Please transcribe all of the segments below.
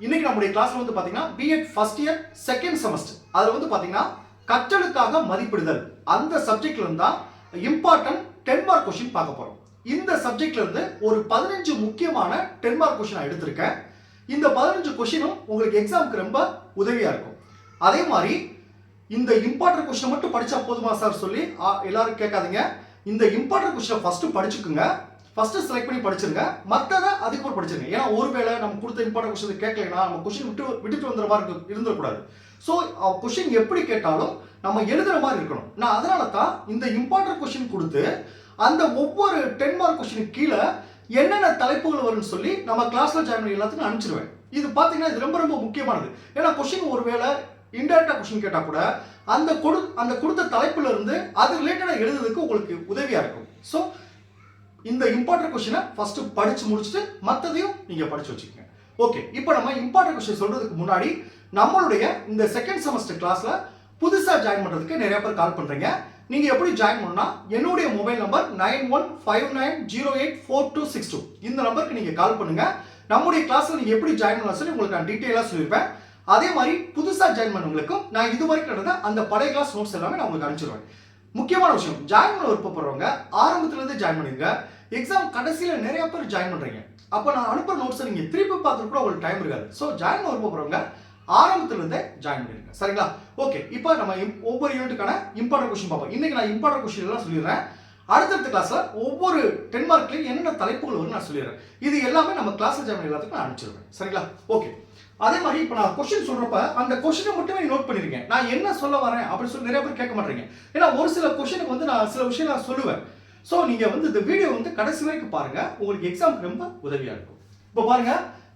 இன்னைக்கு நம்முடைய கிளாஸ்ல வந்து பாத்தீங்கன்னா B Ed first year second semester அதுல வந்து பாத்தீங்கன்னா கற்றலுக்காக மதிப்பிடுதல். அந்த சப்ஜெக்ட்ல இருந்தா தான் இம்பார்ட்டன்ட் டென் மார்க் கொஸ்டின் பார்க்க போறோம். இந்த சப்ஜெக்ட்ல இருந்து ஒரு பதினஞ்சு முக்கியமான டென் மார்க் கொஸ்டின் நான் எடுத்திருக்கேன். இந்த பதினஞ்சு கொஸ்டினும் உங்களுக்கு எக்ஸாமுக்கு ரொம்ப உதவியா இருக்கும். அதே மாதிரி இந்த இம்பார்ட்டன்ட் கொஸ்டின் மட்டும் படிச்சா போதுமா சார் சொல்லி ஆ, எல்லாரும் கேட்காதீங்க. இந்த இம்பார்ட்டன்ட் கொஸ்டினை ஃபர்ஸ்ட் படிச்சுக்குங்க. ஃபஸ்ட்டு செலக்ட் பண்ணி படிச்சிருங்க. மற்றதை அதுக்கப்புறம் படிச்சிருங்க. ஏன்னா ஒருவேளை நம்ம கொடுத்த இம்பார்ட்டன் கொஸ்டின் கேட்கலைன்னா நம்ம கொஸ்டின் விட்டு விட்டுட்டு வந்துற மாதிரி இருக்கு- இருந்துடக்கூடாது ஸோ கொஸ்டின் எப்படி கேட்டாலும் நம்ம எழுதுகிற மாதிரி இருக்கணும். நான் அதனால தான் இந்த இம்பார்ட்டன்ட் கொஸ்டின் கொடுத்து அந்த ஒவ்வொரு டென் மார்க் கொஸ்டின் கீழே என்னென்ன தலைப்புகள் வரும்னு சொல்லி நம்ம கிளாஸில் ஜாயின் பண்ணி எல்லாத்துக்கும் அனுப்பிச்சிருவேன். இது பார்த்தீங்கன்னா இது ரொம்ப ரொம்ப முக்கியமானது. ஏன்னா கொஸ்டின் ஒருவேளை இன்டெரக்டாக கொஸ்டின் கேட்டால் கூட அந்த கொடு அந்த கொடுத்த தலைப்புல இருந்து அது ரிலேட்டடாக எழுதுறதுக்கு உங்களுக்கு உதவியாக இருக்கும். ஸோ இந்த இம்பார்ட்டன்ட் கொஸ்டினை ஃபர்ஸ்ட் படிச்சு முடிச்சுட்டு மற்றதையும் நீங்க படிச்சு வச்சுக்கோங்க. ஓகே இப்போ நம்ம இம்பார்ட்டன்ட் கொஸ்டின் சொல்றதுக்கு முன்னாடி நம்மளுடைய இந்த செகண்ட் செமஸ்டர் கிளாஸ்ல புதுசா ஜாயின் பண்றதுக்கு நிறைய பேர் கால் பண்றீங்க. நீங்க எப்படி ஜாயின் பண்ணணும்னா என்னுடைய mobile number nine one five nine zero eight four two six two இந்த நம்பருக்கு நீங்க கால் பண்ணுங்க. நம்முடைய கிளாஸ்ல நீங்க எப்படி ஜாயின் பண்ணலாம் சொல்லி உங்களுக்கு நான் டீட்டெயிலாக சொல்லியிருப்பேன். அதே மாதிரி புதுசாக ஜாயின் பண்ணவங்களுக்கும் நான் இது வரைக்கும் நடந்த அந்த பழைய கிளாஸ் நோட்ஸ் எல்லாமே நான் உங்களுக்கு அனுப்பிச்சிருவேன். முக்கியமான விஷயம் ஜாயின் பண்ண விருப்பப்படுறவங்க ஆரம்பத்துலேருந்து ஜாயின் பண்ணிடுங்க எக்ஸாம் கடைசியில் நிறைய பேர் ஜாயின் பண்ணுறீங்க அப்போ நான் அனுப்புகிற நோட்ஸை நீங்கள் திருப்பி பார்த்துட்டு கூட உங்களுக்கு டைம் இருக்காது. ஸோ ஜாயின் பண்ண போகிறவங்க ஆரம்பத்திலிருந்தே ஜாயின் பண்ணிருங்க. சரிங்களா? ஓகே இப்போ நம்ம ஒவ்வொரு யூனிட்டுக்கான இம்பார்ட்டன்ட் கொஸ்டின் பார்ப்போம். இன்னைக்கு நான் இம்பார்ட்டன்ட் கொஸ்டின் எல்லாம் சொல்லிடுறேன். அடுத்தடுத்த கிளாஸில் ஒவ்வொரு டென் மார்க்லையும் என்னென்ன தலைப்புகள் வரும்னு நான் சொல்லிடுறேன். இது எல்லாமே நம்ம கிளாஸ்ல ஜாயின் எல்லாத்துக்கும் நான் அனுப்பிச்சிருவேன். சரிங்களா? ஓகே அதே மாதிரி இப்போ நான் கொஸ்டின் சொல்கிறப்ப அந்த கொஸ்டினை மட்டுமே நோட் பண்ணியிருக்கேன் நான் என்ன சொல்ல வரேன் அப்படின்னு சொல்லி நிறைய பேர் கேட்க மாட்டேறீங்க ஏன்னா ஒரு சில கொஸ்டினுக்கு வந்து நான் சில விஷயம் நான் சொல்லுவேன். ஸோ நீங்கள் வந்து இந்த வீடியோ வந்து கடைசி வரைக்கும் பாருங்க. உங்களுக்கு எக்ஸாம் ரொம்ப உதவியாக இருக்கும். இப்போ பாருங்க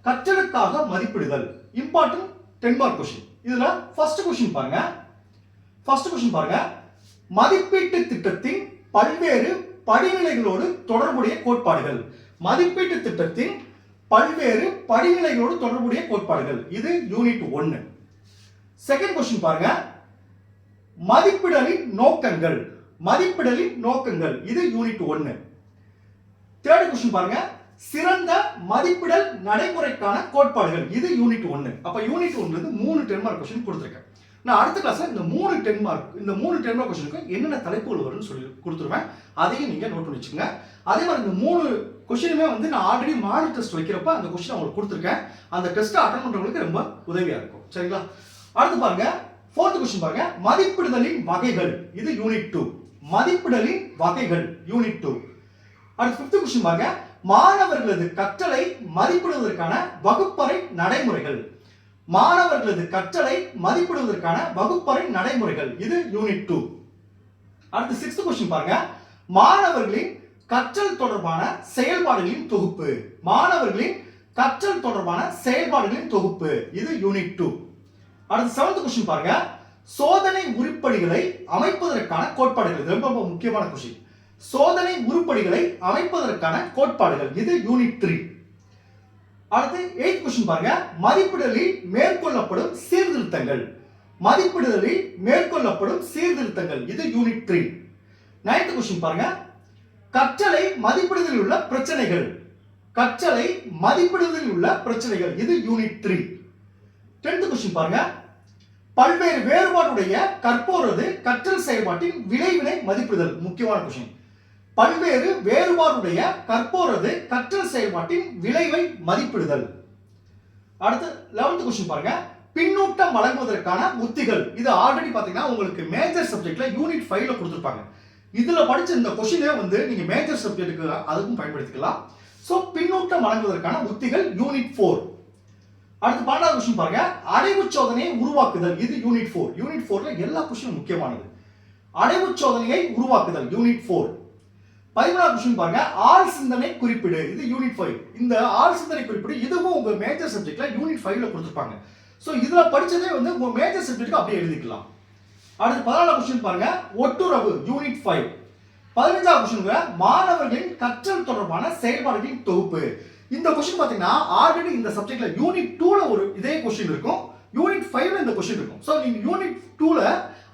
கற்றலுக்காக மதிப்பிடுதல். இம்பார்ட்டன்ட் டென் மார்க் கொஷின் இதில் ஃபர்ஸ்ட் கொஷின் பாருங்க. ஃபர்ஸ்ட் கொஸ்டின் பாருங்க. மதிப்பீட்டு திட்டத்தின் பல்வேறு படிநிலைகளோடு தொடர்புடைய கோட்பாடுகள். மதிப்பீட்டு திட்டத்தின் பல்வேறு படிநிலைகளோடு தொடர்புடைய கோட்பாடுகள். இது யூனிட் ஒன்னு செகண்ட் கொஸ்டின் பாருங்க. மதிப்பிடலின் நோக்கங்கள். மதிப்பிடலின் நோக்கங்கள். இது யூனிட் ஒன்னு தேர்ட் கொஸ்டின் பாருங்க. சிறந்த மதிப்பிடல் நடைமுறைக்கான கோட்பாடுகள். இது யூனிட் ஒன்னு அப்ப யூனிட் ஒன்ல மூணு டென் மார்க் கொஸ்டின் கொடுத்துருக்கேன். நான் அடுத்த கிளாஸ்ல இந்த மூணு டென் மார்க் இந்த மூணு டென் மார்க் கொஸ்டினுக்கு என்னென்ன தலைப்புகள் வரும்னு சொல்லி கொடுத்துருவேன். அதையும் நீங்க நோட் பண்ணி வச்சுக்கோங்க. அதே மாதிரி இந்த மூணு கொஸ்டினுமே வந்து நான் ஆல்ரெடி மாடல் டெஸ்ட் வைக்கிறப்ப அந்த கொஸ்டின் அவங்களுக்கு கொடுத்துருக்கேன். அந்த டெஸ்ட்டை அட்டன் பண்றவங்களுக்கு ரொம்ப உதவியா இருக்கும். சரிங்களா? அடுத்து பாருங்க. ஃபோர்த் கொஸ்டின் பாருங்க. மதிப்பிடுதலின் வகைகள். இது யூனிட் டூ மதிப்பிடலின் வகைகள் யூனிட் டூ அடுத்து ஃபிஃப்த் கொஸ்டின் பாருங்க. மாணவர்களது கற்றலை மதிப்பிடுவதற்கான வகுப்பறை நடைமுறைகள். மாணவர்களது கற்றலை மதிப்பிடுவதற்கான வகுப்பறை நடைமுறைகள். இது யூனிட் டூ அடுத்து சிக்ஸ்த் கொஸ்டின் பாருங்க. மாணவர்களின் கற்றல் தொடர்பான செயல்பாடுகளின் தொகுப்பு. மாணவர்களின் கற்றல் தொடர்பான செயல்பாடுகளின் தொகுப்பு. இது யூனிட் டூ அடுத்து செவன்த் கொஸ்டின் பாருங்க. சோதனை உருப்படிகளை அமைப்பதற்கான கோட்பாடுகள். இது ரொம்ப ரொம்ப முக்கியமான கொஷின் சோதனை உருப்படிகளை அமைப்பதற்கான கோட்பாடுகள். இது யூனிட் த்ரீ அடுத்து எயிட் கொஸ்டின் பாருங்க. மதிப்பிடலில் மேற்கொள்ளப்படும் சீர்திருத்தங்கள். மதிப்பிடுதலில் மேற்கொள்ளப்படும் சீர்திருத்தங்கள். இது யூனிட் த்ரீ நைன்த் கொஸ்டின் பாருங்க. கற்றலை மதிப்பிடுதலில் உள்ள பிரச்சனைகள். கற்றலை மதிப்பிடுதலில் உள்ள பிரச்சனைகள். இது யூனிட் த்ரீ டென்த் கொஸ்டின் பாருங்க. பல்வேறு வேறுபாடுடைய கற்போரது கற்றல் செயல்பாட்டின் விளைவினை மதிப்பிடுதல் முக்கியமான கொஷின் பல்வேறு வேறுபாடுடைய கற்போரது கற்றல் செயல்பாட்டின் விளைவை மதிப்பிடுதல். அடுத்து லெவன்த் கொஸ்டின் பாருங்க. பின்னூட்டம் வழங்குவதற்கான உத்திகள். இது ஆல்ரெடி பார்த்தீங்கன்னா உங்களுக்கு மேஜர் சப்ஜெக்ட்ல யூனிட் ஃபைவ்ல கொடுத்துருப்பாங்க. இதுல படிச்ச இந்த கொஷினே வந்து நீங்க மேஜர் சப்ஜெக்ட்டுக்கு அதுக்கும் பயன்படுத்திக்கலாம். ஸோ பின்னூட்டம் வழங்குவதற்கான உத்திகள் யூனிட் ஃபோர் அடுத்து பன்னெண்டாவது கொஸ்டின் பாருங்க. அடைவு சோதனையை உருவாக்குதல் இது யூனிட் ஃபோர் யூனிட் ஃபோர்ல எல்லா கொஸ்டினும் முக்கியமானது. அடைவு சோதனையை உருவாக்குதல் யூனிட் ஃபோர் பதிமூணாவது கொஸ்டின் பாருங்க. ஆள் சிந்தனை குறிப்பீடு இது யூனிட் ஃபைவ் இந்த ஆள் சிந்தனை குறிப்பிடு இதுவும் உங்க மேஜர் சப்ஜெக்ட்ல யூனிட் ஃபைவ்ல கொடுத்துருப்பாங்க. ஸோ இதுல படிச்சதே வந்து உங்க மேஜர் சப்ஜெக்ட்டுக்கு அப்படியே எழுதிக்கலாம். அடுத்து பதினாலாம் கொஸ்டின் பாருங்க. ஒட்டுறவு யூனிட் ஃபைவ் பதினஞ்சாவது கொஸ்டின் மாணவர்களின் கற்றல் தொடர்பான செயல்பாடுகளின் தொகுப்பு. இந்த கொஸ்டின் பார்த்தீங்கன்னா ஆல்ரெடி இந்த சப்ஜெக்ட்ல யூனிட் டூல ஒரு இதே கொஸ்டின் இருக்கும். யூனிட் ஃபைவ்ல இந்த கொஸ்டின் இருக்கும். ஸோ நீங்க யூனிட் டூல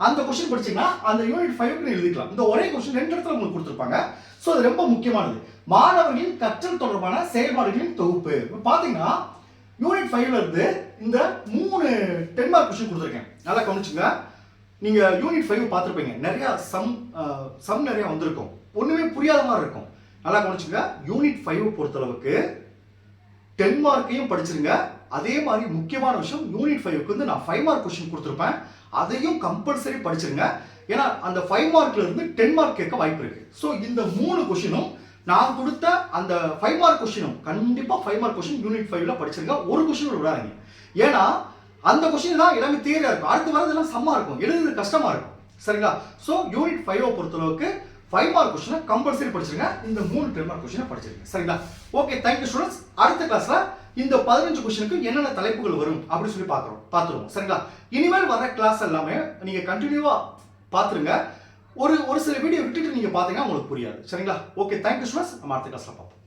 அந்த கொஸ்டின் படிச்சீங்கன்னா அந்த யூனிட் ஃபைவ்க்கு எழுதிக்கலாம். இந்த ஒரே கொஸ்டின் ரெண்டு இடத்துல உங்களுக்கு கொடுத்துருப்பாங்க. ஸோ அது ரொம்ப முக்கியமானது. மாணவர்களின் கற்றல் தொடர்பான செயல்பாடுகளின் தொகுப்பு. இப்போ பார்த்தீங்கன்னா யூனிட் ஃபைவ்ல இருந்து இந்த மூணு டென் மார்க் கொஸ்டின் கொடுத்துருக்கேன். நல்லா கவனிச்சுங்க. நீங்க யூனிட் ஃபைவ் பார்த்துருப்பீங்க. நிறைய சம் சம் நிறைய வந்திருக்கும். ஒண்ணுமே புரியாத மாதிரி இருக்கும். நல்லா கவனிச்சுங்க. யூனிட் ஃபைவ் பொறுத்தளவுக்கு டென் மார்க்கையும் படிச்சிருங்க. அதே மாதிரி முக்கியமான விஷயம் யூனிட் ஃபைவ்க்கு வந்து நான் ஃபைவ் மார்க் கொஸ்டின் கொடுத்துருப்பேன். அதையும் கம்பல்சரி படிச்சிருங்க. ஏன்னா அந்த ஃபைவ் மார்க்ல இருந்து டென் மார்க் கேட்க வாய்ப்பு இருக்கு. ஸோ இந்த மூணு கொஸ்டினும் நான் கொடுத்த அந்த ஃபைவ் மார்க் கொஸ்டினும் கண்டிப்பாக ஃபைவ் மார்க் கொஸ்டின் யூனிட் ஃபைவ்ல படிச்சிருங்க. ஒரு கொஸ்டின் விடாதீங்க. ஏன்னா அந்த கொஸ்டின் தான் எல்லாமே தேரியா இருக்கும். அடுத்து வரதெல்லாம் சம்மா இருக்கும். எழுதுறது கஷ்டமா இருக்கும். சரிங்களா? ஸோ யூனிட் ஃபைவை பொறுத்தளவுக்கு ஃபைவ் மார்க் கொஸ்டினை கம்பல்சரி படிச்சிருங்க. இந்த மூணு டென் மார்க் கொஸ்டினை படிச்சிருங்க. சரிங்களா? ஓகே தேங்க்யூ ஸ்டூடெண்ட்ஸ் அடுத்த கிளாஸ்ல இந்த பதினஞ்சு கொஸ்டினுக்கு என்னென்ன தலைப்புகள் வரும் அப்படின்னு சொல்லி பார்க்குறோம். பார்த்துருவோம். சரிங்களா? இனிமேல் வர கிளாஸ் எல்லாமே நீங்க கண்டினியூவா பார்த்துருங்க. ஒரு ஒரு சில வீடியோ விட்டுட்டு நீங்க பார்த்தீங்கன்னா உங்களுக்கு புரியாது. சரிங்களா? ஓகே தேங்க்யூ ஸ்டூடெண்ட்ஸ் நம்ம அடுத்த கிளாஸ்ல பார்ப்போம்.